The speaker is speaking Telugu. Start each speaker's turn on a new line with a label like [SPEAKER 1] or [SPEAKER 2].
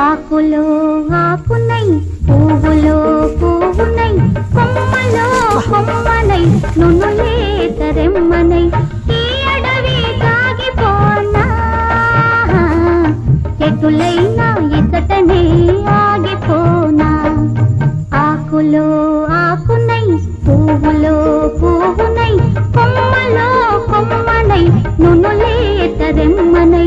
[SPEAKER 1] ఆకులో ఆకునై పువ్వులో పువ్వునై కొమ్మలో కొమ్మనై నును లేతరెమ్మనై ఈ అడవి సాగిపోనా ఎటులైనా ఇతటనే ఆగిపోనా? ఆకులో ఆకునై పువ్వులో పువ్వునై కొమ్మలో కొమ్మనై నును లేతరెమ్మనై